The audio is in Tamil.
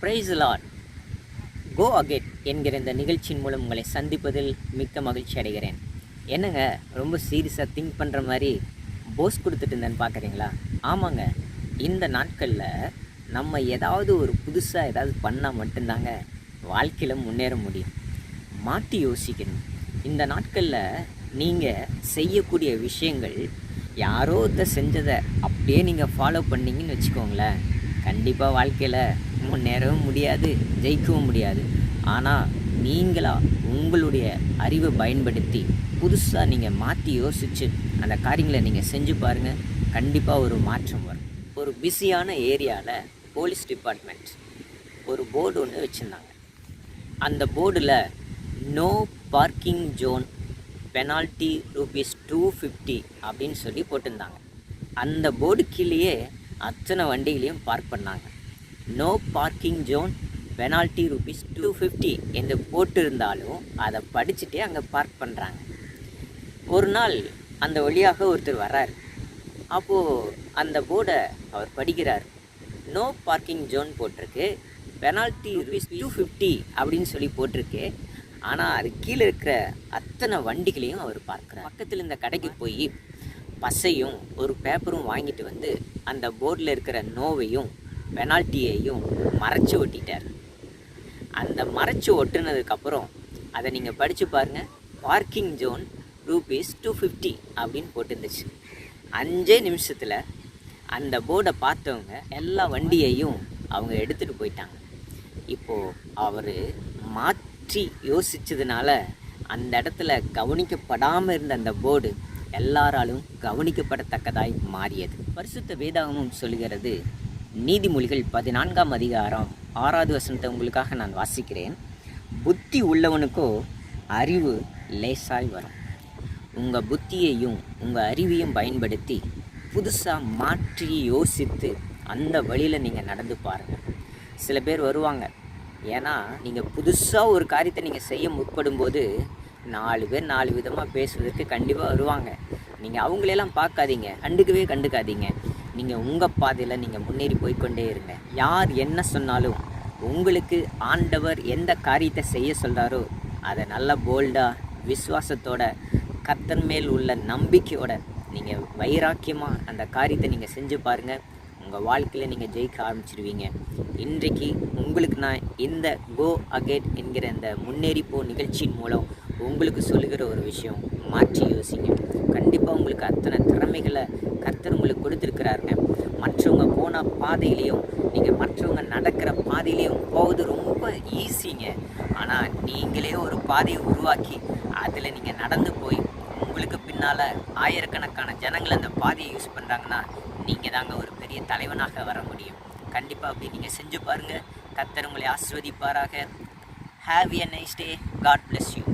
பிரைஸ் லார்ட் கோ அகெட் என்கிற இந்த நிகழ்ச்சியின் மூலம் உங்களை சந்திப்பதில் மிக்க மகிழ்ச்சி அடைகிறேன். என்னங்க ரொம்ப சீரியஸாக திங்க் பண்ணுற மாதிரி போஸ் கொடுத்துட்டு இருந்தேன்னு பார்க்குறீங்களா ஆமாங்க இந்த நாட்களில் நம்ம ஏதாவது ஒரு புதுசாக ஏதாவது பண்ணால் மட்டும்தாங்க வாழ்க்கையில் முன்னேற முடியும். மாற்றி யோசிக்கணும். இந்த நாட்களில் நீங்கள் செய்யக்கூடிய விஷயங்கள் யாரோ ஒருத்தர் செஞ்சதை அப்படியே நீங்கள் ஃபாலோ பண்ணீங்கன்னு வச்சுக்கோங்களேன். கண்டிப்பாக வாழ்க்கையில் முன்னேறவும் முடியாது ஜெயிக்கவும் முடியாது. ஆனால் நீங்களா உங்களுடைய அறிவை பயன்படுத்தி புதுசாக நீங்கள் மாற்றி யோசித்து அந்த காரியங்களை நீங்கள் செஞ்சு பாருங்கள் கண்டிப்பாக ஒரு மாற்றம் வரும். ஒரு பிஸியான ஏரியாவில் போலீஸ் டிபார்ட்மெண்ட் ஒரு போர்டு ஒன்று வச்சுருந்தாங்க. அந்த போர்டில் no parking zone penalty rupees two fifty அப்படின்னு சொல்லி போட்டிருந்தாங்க. அந்த போர்டு கீழேயே அத்தனை வண்டிகளையும் பார்க் பண்ணாங்க. No parking zone penalty rupees two fifty என்று போட்டிருந்தாலும் அதை படிச்சுட்டே அங்கே பார்க் பண்ணுறாங்க ஒரு நாள் அந்த வழியாக ஒருத்தர் வர்றார். அப்போது அந்த போர்டை அவர் படிக்கிறார். நோ பார்க்கிங் ஜோன் போட்டிருக்கு. பெனால்ட்டி ருபீஸ் டூ ஃபிஃப்டி அப்படின்னு சொல்லி போட்டிருக்கு. ஆனால் அது கீழே இருக்கிற அத்தனை வண்டிகளையும் அவர் பார்க்குறார். பக்கத்தில் இந்த கடைக்கு போய் பசையும் ஒரு பேப்பரும் வாங்கிட்டு வந்து அந்த போர்டில் இருக்கிற நோவையும் பெனால்ட்டியையும் மறைச்சி ஒட்டிட்டார் அந்த மறைச்சி ஒட்டுனதுக்கப்புறம் அதை நீங்கள் படித்து பாருங்கள் parking zone rupees two fifty அப்படின்னு போட்டுருந்துச்சு. அஞ்சே நிமிஷத்தில் அந்த போர்டை பார்த்தவங்க எல்லா வண்டியையும் அவங்க எடுத்துகிட்டு போயிட்டாங்க. இப்போது அவர் மாற்றி யோசித்ததுனால அந்த இடத்துல கவனிக்கப்படாமல் இருந்த அந்த போர்டு எல்லாராலும் கவனிக்கப்படத்தக்கதாய் மாறியது. பரிசுத்த வேதாகமும் சொல்கிறது நீதிமொழிகள் பதினான்காம் அதிகாரம் ஆறாவது வசனத்தை உங்களுக்காக நான் வாசிக்கிறேன். புத்தி உள்ளவனுக்கோ அறிவு லேசாய் வரும். உங்கள் புத்தியையும் உங்கள் அறிவையும் பயன்படுத்தி புதுசாக மாற்றி யோசித்து அந்த வழியில் நீங்கள் நடந்து பாருங்கள் சில பேர் வருவாங்க. ஏன்னா நீங்கள் புதுசாக ஒரு காரியத்தை நீங்கள் செய்ய முற்படும்போது நாலு பேர் நாலு விதமாக பேசுவதற்கு கண்டிப்பாக வருவாங்க. நீங்கள் அவங்களெல்லாம் பார்க்காதீங்க. கண்டுக்கவே கண்டுக்காதீங்க. நீங்கள் உங்கள் பாதையில் நீங்கள் முன்னேறி போய்க்கொண்டே இருங்க. யார் என்ன சொன்னாலும் உங்களுக்கு ஆண்டவர் எந்த காரியத்தை செய்ய சொல்கிறாரோ அதை நல்லா போல்டாக விசுவாசத்தோட கத்தன் மேல் உள்ள நம்பிக்கையோட நீங்கள் வைராக்கியமாக அந்த காரியத்தை நீங்கள் செஞ்சு பாருங்கள் உங்கள் வாழ்க்கையில் நீங்கள் ஜெயிக்க ஆரம்பிச்சிருவீங்க. இன்றைக்கு உங்களுக்கு நான் இந்த கோ அகேட் என்கிற இந்த முன்னேறிப்போ நிகழ்ச்சியின் மூலம் உங்களுக்கு சொல்லுகிற ஒரு விஷயம் மாற்றி யோசிங்க. கண்டிப்பாக உங்களுக்கு அத்தனை திறமைகளை கர்த்தர் உங்களுக்கு கொடுத்துருக்கிறாருங்க. மற்றவங்க போன பாதையிலையும் நீங்கள் மற்றவங்க நடக்கிற பாதையிலையும் போவது ரொம்ப ஈஸிங்க ஆனால் நீங்களே ஒரு பாதையை உருவாக்கி அதில் நீங்கள் நடந்து போய் உங்களுக்கு பின்னால் ஆயிரக்கணக்கான ஜனங்கள் அந்த பாதையை யூஸ் பண்ணுறாங்கன்னா நீங்கள் தாங்க ஒரு பெரிய தலைவனாக வர முடியும். கண்டிப்பாக அப்படி நீங்கள் செஞ்சு பாருங்கள் கத்தர் உங்களை ஆஸ்வதிப்பாராக have a nice day God bless you